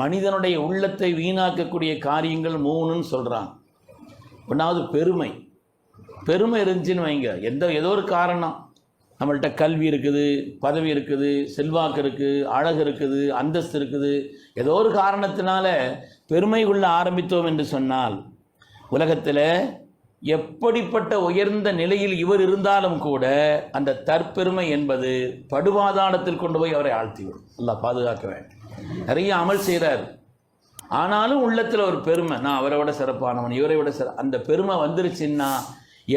மனிதனுடைய உள்ளத்தை வீணாக்கக்கூடிய காரியங்கள் மூணுன்னு சொல்கிறான் ஒன்றாவது பெருமை. பெருமை இருந்துச்சுன்னு வைங்க. எந்த ஏதோ ஒரு காரணம். நம்மள்கிட்ட கல்வி இருக்குது பதவி இருக்குது செல்வாக்கு இருக்குது அழகு இருக்குது அந்தஸ்து இருக்குது. ஏதோ ஒரு காரணத்தினால பெருமை கொள்ள ஆரம்பித்தோம் என்று சொன்னால் உலகத்தில் எப்படிப்பட்ட உயர்ந்த நிலையில் இவர் இருந்தாலும் கூட அந்த தற்பெருமை என்பது படுவாதானத்தில் கொண்டு போய் அவரை ஆழ்த்திவிடும். நல்லா பாதுகாக்க வேண்டும். நிறைய அமல் செய்கிறார் ஆனாலும் உள்ளத்தில் ஒரு பெருமை நான் அவரை விட சிறப்பானவன் இவரை விட சிற அந்த பெருமை வந்துருச்சுன்னா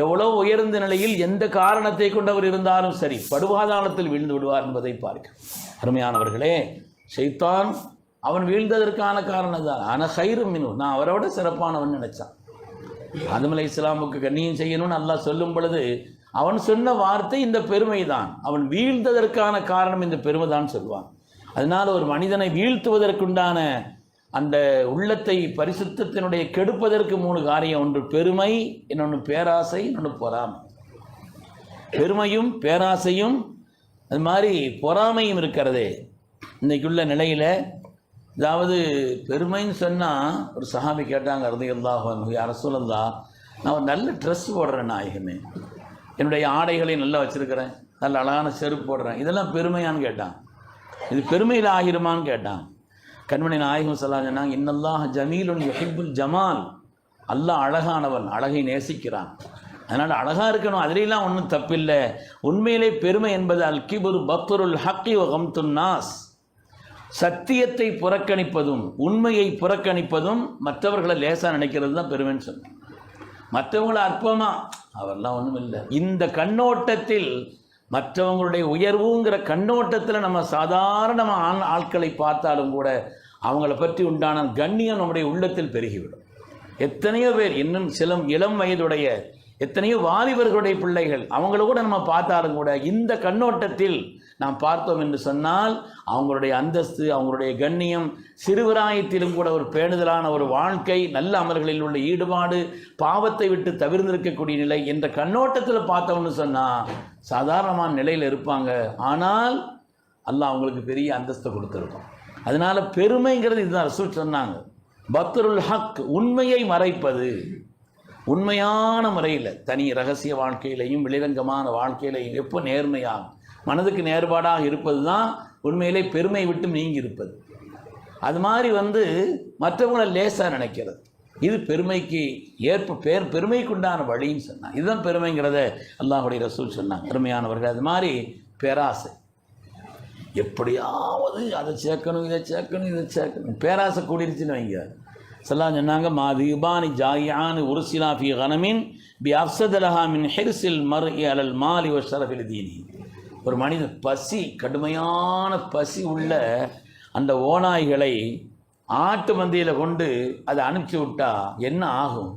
எவ்வளோ உயர்ந்த நிலையில் எந்த காரணத்தை கொண்டவர் இருந்தாலும் சரி படுவாதானத்தில் வீழ்ந்து விடுவார் என்பதை பார்க்க அருமையானவர்களே ஷைத்தான் அவன் வீழ்ந்ததற்கான காரணம் தான் ஆனால் ஹைரும் மினு நான் அவரை விட சிறப்பானவன் நினைச்சான். ஆதமலை இஸ்லாமுக்கு கண்ணியம் செய்யணும்னு அல்லாஹ் சொல்லும் பொழுது அவன் சொன்ன வார்த்தை இந்த பெருமை தான் அவன் வீழ்ந்ததற்கான காரணம் இந்த பெருமை தான் சொல்வான். அதனால் ஒரு மனிதனை வீழ்த்துவதற்குண்டான அந்த உள்ளத்தை பரிசுத்தத்தினுடைய கெடுப்பதற்கு மூணு காரியம். ஒன்று பெருமை இன்னொன்று பேராசை இன்னொன்று பொறாமை. பெருமையும் பேராசையும் அது மாதிரி பொறாமையும் இருக்கிறதே. இன்றைக்குள்ள நிலையில் அதாவது பெருமைன்னு சொன்னால் ஒரு சஹாபி கேட்டாங்க அருதையல்லாஹ் அரசுலந்தா நான் ஒரு நல்ல ட்ரெஸ் போடுறேன் நாயகமே என்னுடைய ஆடைகளை நல்லா வச்சுருக்கிறேன். நல்ல அழகான செருப்பு போடுறேன். இதெல்லாம் பெருமையான்னு கேட்டான். இது பெருமையில் ஆகிருமான்னு கேட்டான். கண்மணி நாயகம் சொல்லா சொன்னாங்க இன்னல்லாஹ் ஜமீலுன் யுஹிப்புல் ஜமால். அல்லாஹ் அழகானவன் அழகை நேசிக்கிறான். அதனால் அழகாக இருக்கணும் அதிலெல்லாம் ஒன்றும் தப்பில்லை. உண்மையிலே பெருமை என்பது அல் கிபுர் பக்தருல் ஹக்கி வகம்துன் நாஸ். சத்தியத்தை புறக்கணிப்பதும் உண்மையை புறக்கணிப்பதும் மற்றவர்களை லேசாக நினைக்கிறது தான் பெருமைன்னு சொன்னேன் மற்றவங்களை அற்பமாக அவரெல்லாம் ஒன்றும் இல்லை இந்த கண்ணோட்டத்தில் மற்றவங்களுடைய உயர்வுங்கிற கண்ணோட்டத்தில் நம்ம சாதாரண ஆண் ஆட்களை பார்த்தாலும் கூட அவங்கள பற்றி உண்டான கண்ணியம் நம்முடைய உள்ளத்தில் பெருகிவிடும். எத்தனையோ பேர் இன்னும் சில இளம் வயதுடைய எத்தனையோ வாலிபர்களுடைய பிள்ளைகள் அவங்கள கூட நம்ம பார்த்தாலும் கூட இந்த கண்ணோட்டத்தில் நாம் பார்த்தோம் என்று சொன்னால் அவங்களுடைய அந்தஸ்து அவங்களுடைய கண்ணியம் சிறுவராயத்திலும் கூட ஒரு பேணுதலான ஒரு வாழ்க்கை நல்ல அமல்களில் உள்ள ஈடுபாடு பாவத்தை விட்டு தவிர்ந்திருக்கக்கூடிய நிலை என்ற கண்ணோட்டத்தில் பார்த்தோம்னு சொன்னால் சாதாரணமான நிலையில் இருப்பாங்க. ஆனால் அல்லாஹ் அவங்களுக்கு பெரிய அந்தஸ்தை கொடுத்துருக்கோம் அதனால பெருமைங்கிறது இதுதான் ரசூல் சொன்னாங்க. பத்ருல் ஹக் உண்மையை மறைப்பது. உண்மையான முறையில் தனி ரகசிய வாழ்க்கையிலையும் வெளிரங்கமான வாழ்க்கையிலையும் எப்போ நேர்மையாகும் மனதுக்கு நேர்பாடாக இருப்பது தான் உண்மையிலே பெருமை விட்டு நீங்கி இருப்பது அது மாதிரி வந்து மற்றவங்களை லேசாக நினைக்கிறது. இது பெருமைக்கு ஏற்ப பேர் பெருமைக்குண்டான வழின்னு சொன்னாங்க. இதுதான் பெருமைங்கிறத அல்லாஹுடைய ரசூல் சொன்னாங்க. பெருமையானவர்கள் அது மாதிரி பேராசை. எப்படியாவது அதை சேர்க்கணும் இதை சேர்க்கணும் இதை சேர்க்கணும். பேராசை கூடிருச்சுன்னு வைங்க. சொல்லாம் சொன்னாங்க மா தீபானி ஜாயானு உருசிலா ஃபி கனமின் பி அப்சதலஹா மின் ஹெர்சில் மர் அலல் மாலி ஒ ஷரஃபில் தீனி. ஒரு மனிதன் பசி கடுமையான பசி உள்ள அந்த ஓநாய்களை ஆட்டு மந்தையில் கொண்டு அதை அனுப்பிச்சி விட்டா என்ன ஆகும்?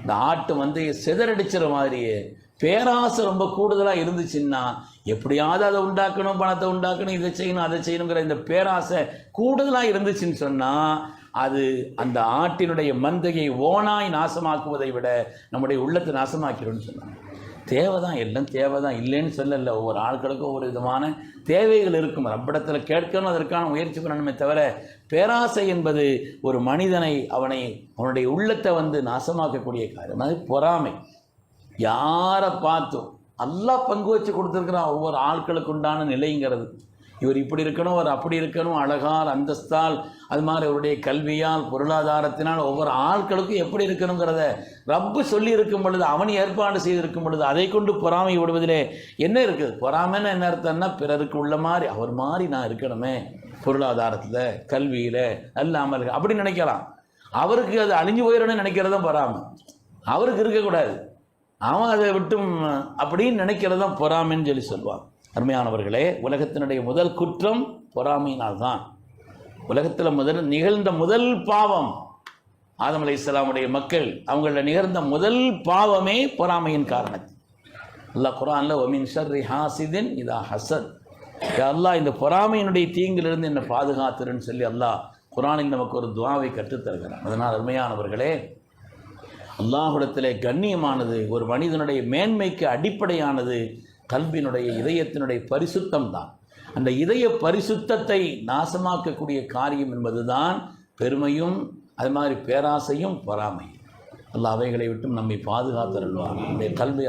இந்த ஆட்டு மந்தையை சிதறடிச்சிற மாதிரியே பேராசை ரொம்ப கூடுதலாக இருந்துச்சுன்னா எப்படியாவது அதை உண்டாக்கணும் பணத்தை உண்டாக்கணும் இதை செய்யணும் அதை செய்யணுங்கிற இந்த பேராசை கூடுதலாக இருந்துச்சுன்னு சொன்னால் அது அந்த ஆட்டினுடைய மந்தையை ஓனாய் நாசமாக்குவதை விட நம்முடைய உள்ளத்தை நாசமாக்கிடும்னு சொன்னாங்க. தேவை தான் எல்லாம் தேவை தான் இல்லைன்னு சொல்லலை. ஒவ்வொரு ஆட்களுக்கும் ஒவ்வொரு விதமான தேவைகள் இருக்கும். ரப்பிடத்தில் கேட்கணும் அதற்கான முயற்சி பண்ணணுமே தவிர பேராசை என்பது ஒரு மனிதனை அவனை அவனுடைய உள்ளத்தை வந்து நாசமாக்கக்கூடிய காரியம். அது பொறாமை. யாரை பார்த்தும் எல்லாம் பங்கு வச்சு கொடுத்துருக்குறான் ஒவ்வொரு ஆட்களுக்கு உண்டான நிலைங்கிறது. இவர் இப்படி இருக்கணும் அவர் அப்படி இருக்கணும் அழகால் அந்தஸ்தால் அது மாதிரி அவருடைய கல்வியால் பொருளாதாரத்தினால் ஒவ்வொரு ஆட்களுக்கும் எப்படி இருக்கணுங்கிறத ரப்பு சொல்லி இருக்கும் பொழுது அவன் ஏற்பாடு செய்திருக்கும் பொழுது அதை கொண்டு பொறாமை விடுவதிலே என்ன இருக்குது? பொறாமைன்னு என்ன அர்த்தம்னா பிறருக்கு உள்ள மாதிரி அவர் மாதிரி நான் இருக்கணுமே பொருளாதாரத்தில் கல்வியில் அல்லாமல் அமல்கள் அப்படி நினைக்கலாம். அவருக்கு அது அழிஞ்சு போயிடணும்னு நினைக்கிறதும் பொறாமை. அவருக்கு இருக்கக்கூடாது. அவன் அதை விட்டும் அப்படின்னு நினைக்கிறதான் பொறாமைன்னு சொல்லி சொல்லுவான் அருமையானவர்களே உலகத்தினுடைய முதல் குற்றம் பொறாமையினால் தான் உலகத்தில் முதல் நிகழ்ந்த முதல் பாவம் ஆதம் அலை இஸ்லாமுடைய மக்கள். அவங்கள நிகழ்ந்த முதல் பாவமே பொறாமையின் காரணம். அல்லாஹ் குரான்ல ஒமின் ஷர்ரி ஹாசிதின் இதா ஹசத் அல்லாஹ் இந்த பொறாமையினுடைய தீங்கிலிருந்து என்னை பாதுகாத்துருன்னு சொல்லி அல்லாஹ் குரானில் நமக்கு ஒரு துவாவை கற்றுத்தருகிறான் அதனால் அருமையானவர்களே அல்லாஹுடத்திலே கண்ணியமானது ஒரு மனிதனுடைய மேன்மைக்கு அடிப்படையானது கல்வியினுடைய இதயத்தினுடைய பரிசுத்தம் தான் அந்த இதய பரிசுத்தத்தை நாசமாக்கக்கூடிய காரியம் என்பதுதான் பெருமையும் அது மாதிரி பேராசையும் பொறாமை அல்ல அவைகளை விட்டும் நம்மை பாதுகாத்தருள்வார் நம்முடைய கல்வி